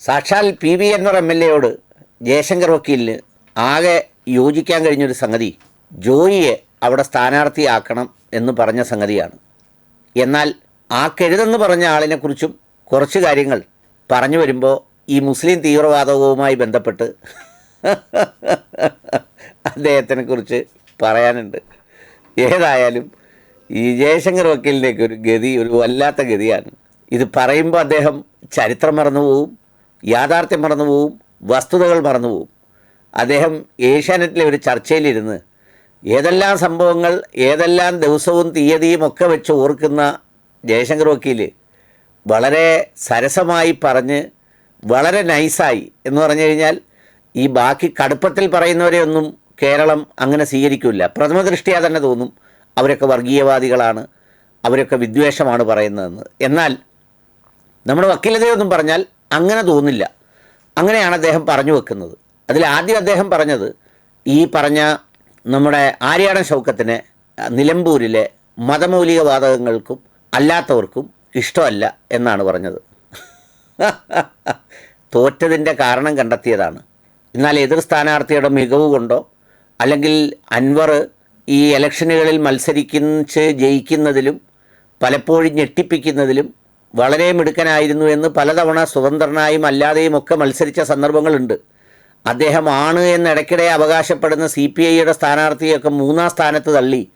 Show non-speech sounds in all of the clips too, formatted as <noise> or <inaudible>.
സാക്ഷാൽ P V എന്നർ M L എയോട് ജയശങ്കർ വക്കീലിന് ആകെ യോജിക്കാൻ കഴിഞ്ഞൊരു സംഗതി ജോയിയെ അവിടെ സ്ഥാനാർത്ഥിയാക്കണം എന്ന് പറഞ്ഞ സംഗതിയാണ്. എന്നാൽ ആ കെഴുതെന്ന് പറഞ്ഞ ആളിനെക്കുറിച്ചും കുറച്ച് കാര്യങ്ങൾ പറഞ്ഞു വരുമ്പോൾ ഈ മുസ്ലിം തീവ്രവാദവുമായി ബന്ധപ്പെട്ട് അദ്ദേഹത്തിനെ കുറിച്ച് പറയാനുണ്ട്. ഏതായാലും ഈ ജയശങ്കർ വക്കീലിന്റെയൊക്കെ ഒരു ഗതി ഒരു വല്ലാത്ത ഗതിയാണ്. ഇത് പറയുമ്പോൾ അദ്ദേഹം ചരിത്രം മറന്നുപോവും യാഥാർത്ഥ്യം മറന്നുപോവും വസ്തുതകൾ മറന്നുപോവും അദ്ദേഹം ഏഷ്യാനെറ്റിലെ ഒരു ചർച്ചയിലിരുന്ന് ഏതെല്ലാം സംഭവങ്ങൾ ഏതെല്ലാം ദിവസവും തീയതിയും ഒക്കെ വെച്ച് ഓർക്കുന്ന ജയശങ്കർ വക്കീൽ വളരെ സരസമായി പറഞ്ഞ് വളരെ നൈസായി എന്ന് പറഞ്ഞു കഴിഞ്ഞാൽ ഈ ബാക്കി കടുപ്പത്തിൽ പറയുന്നവരെയൊന്നും കേരളം അങ്ങനെ സ്വീകരിക്കില്ല പ്രഥമ ദൃഷ്ടിയാ തന്നെ തോന്നും അവരൊക്കെ വർഗീയവാദികളാണ് അവരൊക്കെ വിദ്വേഷമാണ് പറയുന്നതെന്ന്. എന്നാൽ നമ്മുടെ വക്കീലതയൊന്നും പറഞ്ഞാൽ അങ്ങനെ തോന്നില്ല. അങ്ങനെയാണ് അദ്ദേഹം പറഞ്ഞു വെക്കുന്നത്. അതിൽ ആദ്യം അദ്ദേഹം പറഞ്ഞത് ഈ പറഞ്ഞ നമ്മുടെ ആര്യാടൻ ശൗക്കത്തിന് നിലമ്പൂരിലെ മതമൗലികവാദകങ്ങൾക്കും അല്ലാത്തവർക്കും ഇഷ്ടമല്ല എന്നാണ് പറഞ്ഞത്. <laughs> തോറ്റതിന്റെ കാരണം കണ്ടെത്തിയതാണ്. എന്നാൽ എതിർ സ്ഥാനാർത്ഥിയുടെ മികവ് കൊണ്ടോ അല്ലെങ്കിൽ അൻവർ ഈ ഇലക്ഷനുകളിൽ മത്സരിക്കുന്ന ജയിക്കുന്നതിലും പലപ്പോഴും ഞെട്ടിപ്പിക്കുന്നതിലും വളരെ മിടുക്കനായിരുന്നു എന്ന് പലതവണ സ്വതന്ത്രനായും അല്ലാതെയും ഒക്കെ മത്സരിച്ച സന്ദർഭങ്ങളുണ്ട്. അദ്ദേഹമാണ് എന്ന് ഇടയ്ക്കിടെ അവകാശപ്പെടുന്ന സി പി ഐയുടെ സ്ഥാനാർത്ഥിയൊക്കെ മൂന്നാം സ്ഥാനത്ത് തള്ളി.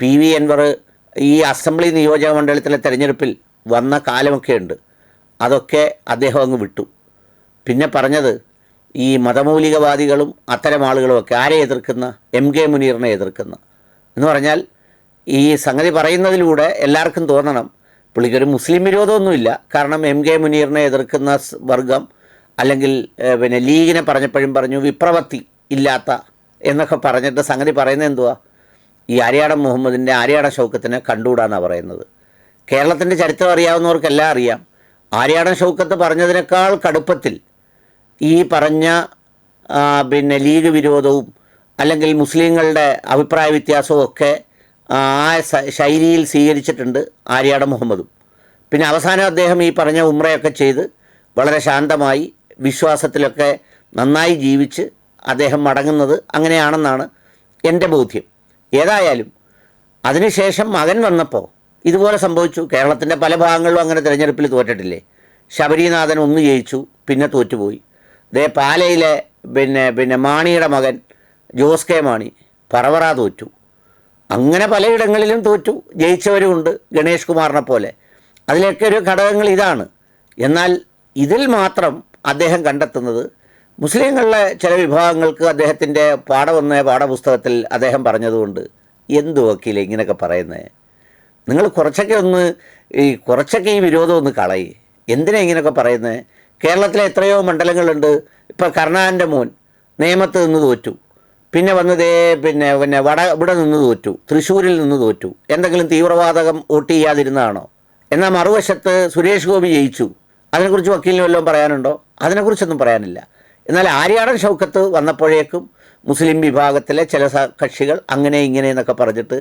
പി വി അൻവർ ഈ അസംബ്ലി നിയോജക മണ്ഡലത്തിലെ തെരഞ്ഞെടുപ്പിൽ വന്ന കാലമൊക്കെ ഉണ്ട് അതൊക്കെ അദ്ദേഹം അങ്ങ് വിട്ടു. പിന്നെ പറഞ്ഞത് ഈ മതമൗലികവാദികളും അത്തരം ആളുകളുമൊക്കെ ആരെ എതിർക്കുന്ന? എം കെ മുനീറിനെ എതിർക്കുന്ന. എന്ന് പറഞ്ഞാൽ ഈ സംഗതി പറയുന്നതിലൂടെ എല്ലാവർക്കും തോന്നണം പുള്ളിക്കൊരു മുസ്ലിം വിരോധമൊന്നുമില്ല. കാരണം എം കെ മുനീറിനെ എതിർക്കുന്ന വർഗം അല്ലെങ്കിൽ പിന്നെ ലീഗിനെ പറഞ്ഞപ്പോഴും പറഞ്ഞു വിപ്രവർത്തി ഇല്ലാത്ത എന്നൊക്കെ പറഞ്ഞിട്ട് സംഗതി പറയുന്നത് എന്തുവാ? ഈ ആര്യാടൻ മുഹമ്മദിന്റെ ആര്യാടൻ ഷൗക്കത്തിനെ കണ്ടുകൂടാന്നാണ് പറയുന്നത്. കേരളത്തിന്റെ ചരിത്രം അറിയാവുന്നവർക്കെല്ലാം അറിയാം. ആര്യാടൻ ഷൗക്കത്ത് പറഞ്ഞതിനേക്കാൾ കടുപ്പത്തിൽ ഈ പറഞ്ഞ പിന്നെ ലീഗ് വിരോധവും അല്ലെങ്കിൽ മുസ്ലിങ്ങളുടെ അഭിപ്രായ വ്യത്യാസവും ഒക്കെ ആ ശൈലിയിൽ സ്വീകരിച്ചിട്ടുണ്ട് ആര്യാട മുഹമ്മദും. പിന്നെ അവസാനം അദ്ദേഹം ഈ പറഞ്ഞ ഉമ്രയൊക്കെ ചെയ്ത് വളരെ ശാന്തമായി വിശ്വാസത്തിലൊക്കെ നന്നായി ജീവിച്ച് അദ്ദേഹം മടങ്ങുന്നത് അങ്ങനെയാണെന്നാണ് എന്റെ ബോധ്യം. ഏതായാലും അതിനുശേഷം മകൻ വന്നപ്പോൾ ഇതുപോലെ സംഭവിച്ചു. കേരളത്തിന്റെ പല ഭാഗങ്ങളിലും അങ്ങനെ തിരഞ്ഞെടുപ്പിൽ തോറ്റിട്ടില്ലേ? ശബരിനാഥൻ ഒന്ന് ജയിച്ചു പിന്നെ തോറ്റുപോയി. ദേ പാലയിലെ പിന്നെ പിന്നെ മാണിയുടെ മകൻ ജോസ് കെ മാണി പറവറ തോറ്റു. അങ്ങനെ പലയിടങ്ങളിലും തോറ്റു. ജയിച്ചവരുമുണ്ട് ഗണേഷ് കുമാറിനെ പോലെ. അതിലൊക്കെ ഒരു ഘടകങ്ങൾ ഇതാണ്. എന്നാൽ ഇതിൽ മാത്രം അദ്ദേഹം കണ്ടെത്തുന്നത് മുസ്ലിങ്ങളിലെ ചില വിഭാഗങ്ങൾക്ക് അദ്ദേഹത്തിന്റെ പാഠമെന്ന പാഠപുസ്തകത്തിൽ അദ്ദേഹം പറഞ്ഞതുകൊണ്ട് എന്തു വക്കീലെ ഇങ്ങനെയൊക്കെ പറയുന്നത് നിങ്ങൾ കുറച്ചൊക്കെ ഒന്ന് ഈ കുറച്ചൊക്കെ ഈ വിരോധം ഒന്ന് കളയേ. എന്തിനാ ഇങ്ങനെയൊക്കെ പറയുന്നത് കേരളത്തിലെ എത്രയോ മണ്ഡലങ്ങളുണ്ട്. ഇപ്പോൾ കർണാന്റെ മോൻ നിയമത്ത് നിന്ന് തോറ്റു. പിന്നെ വന്നതേ പിന്നെ പിന്നെ വട ഇവിടെ നിന്ന് തോറ്റു തൃശ്ശൂരിൽ നിന്ന് തോറ്റു. എന്തെങ്കിലും തീവ്രവാദകം വോട്ട് ചെയ്യാതിരുന്നതാണോ? എന്നാൽ മറുവശത്ത് സുരേഷ് ഗോപി ജയിച്ചു. അതിനെക്കുറിച്ച് വക്കീലിന് വല്ലതും പറയാനുണ്ടോ? അതിനെക്കുറിച്ചൊന്നും പറയാനില്ല. എന്നാൽ ആര്യാടൻ ഷൗക്കത്ത് വന്നപ്പോഴേക്കും മുസ്ലിം വിഭാഗത്തിലെ ചില കക്ഷികൾ അങ്ങനെ ഇങ്ങനെ എന്നൊക്കെ പറഞ്ഞിട്ട്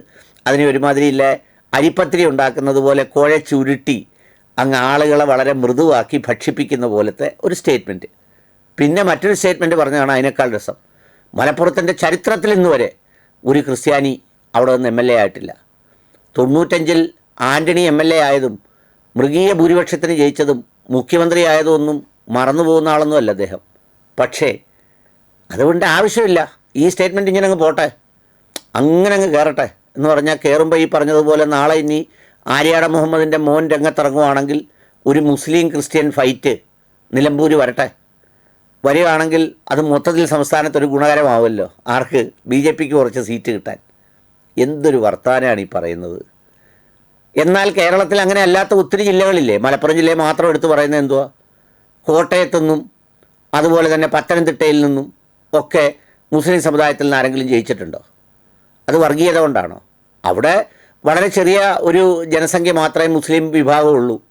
അതിന് ഒരുമാതിരിയില്ലേ അരിപ്പത്തിരി ഉണ്ടാക്കുന്നത് പോലെ കുഴച്ചുരുട്ടി അങ്ങ് ആളുകളെ വളരെ മൃദുവാക്കി ഭക്ഷിപ്പിക്കുന്ന പോലത്തെ ഒരു സ്റ്റേറ്റ്മെന്റ്. പിന്നെ മറ്റൊരു സ്റ്റേറ്റ്മെന്റ് പറഞ്ഞതാണ് അതിനേക്കാൾ രസം. മലപ്പുറത്തിന്റെ ചരിത്രത്തിൽ ഇന്ന് വരെ ഒരു ക്രിസ്ത്യാനി അവിടെ നിന്ന് എം എൽ എ ആയിട്ടില്ല. തൊണ്ണൂറ്റഞ്ചിൽ ആന്റണി എം എൽ എ ആയതും മൃഗീയ ഭൂരിപക്ഷത്തിന് ജയിച്ചതും മുഖ്യമന്ത്രി ആയതൊന്നും മറന്നു പോകുന്ന ആളൊന്നും അല്ല അദ്ദേഹം. പക്ഷേ അതുകൊണ്ട് ആവശ്യമില്ല. ഈ സ്റ്റേറ്റ്മെന്റ് ഇങ്ങനെ അങ്ങ് പോട്ടെ. അങ്ങനെ അങ്ങ് കയറട്ടെ എന്ന് പറഞ്ഞാൽ കയറുമ്പോൾ ഈ പറഞ്ഞതുപോലെ നാളെ ഇനി ആര്യാട മുഹമ്മദിന്റെ മോൻ രംഗത്തിറങ്ങുവാണെങ്കിൽ ഒരു മുസ്ലിം ക്രിസ്ത്യൻ ഫൈറ്റ് നിലമ്പൂർ വരട്ടെ. വരികയാണെങ്കിൽ അത് മൊത്തത്തിൽ സംസ്ഥാനത്തൊരു ഗുണകരമാവുമല്ലോ. ആർക്ക്? ബി ജെ പിക്ക് കുറച്ച് സീറ്റ് കിട്ടാൻ. എന്തൊരു വർത്തമാനമാണ് ഈ പറയുന്നത്? എന്നാൽ കേരളത്തിൽ അങ്ങനെ അല്ലാത്ത ഒത്തിരി ജില്ലകളില്ലേ? മലപ്പുറം ജില്ലയെ മാത്രം എടുത്തു പറയുന്നത് എന്തുവാ? കോട്ടയത്തുനിന്നും അതുപോലെ തന്നെ പത്തനംതിട്ടയിൽ നിന്നും ഒക്കെ മുസ്ലിം സമുദായത്തിൽ നിന്ന് ആരെങ്കിലും ജയിച്ചിട്ടുണ്ടോ? അത് വർഗീയത കൊണ്ടാണോ? അവിടെ വളരെ ചെറിയ ഒരു ജനസംഖ്യ മാത്രമേ മുസ്ലിം വിഭാഗമുള്ളൂ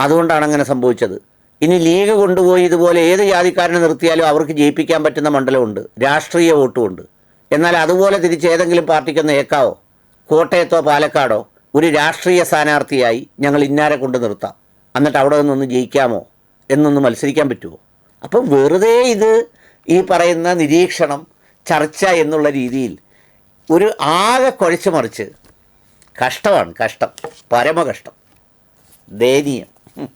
അതുകൊണ്ടാണ് അങ്ങനെ സംഭവിച്ചത്. ഇനി ലീഗ് കൊണ്ടുപോയി ഇതുപോലെ ഏത് ജാതിക്കാരനെ നിർത്തിയാലും അവർക്ക് ജയിപ്പിക്കാൻ പറ്റുന്ന മണ്ഡലമുണ്ട്. രാഷ്ട്രീയ വോട്ടുമുണ്ട്. എന്നാൽ അതുപോലെ തിരിച്ച് ഏതെങ്കിലും പാർട്ടിക്കൊന്ന് ഏക്കാവോ? കോട്ടയത്തോ പാലക്കാടോ? ഒരു രാഷ്ട്രീയ സ്ഥാനാർത്ഥിയായി ഞങ്ങൾ ഇന്നാരെ കൊണ്ട് നിർത്താം. എന്നിട്ട് അവിടെ നിന്നൊന്ന് ജയിക്കാമോ? എന്നൊന്ന് മത്സരിക്കാൻ പറ്റുമോ അപ്പം വെറുതെ ഇത് ഈ പറയുന്ന നിരീക്ഷണം ചർച്ച എന്നുള്ള രീതിയിൽ ഒരു ആകെ കുഴച്ചു മറിച്ച് കഷ്ടമാണ് കഷ്ടം പരമകഷ്ടം. ദയനീയം.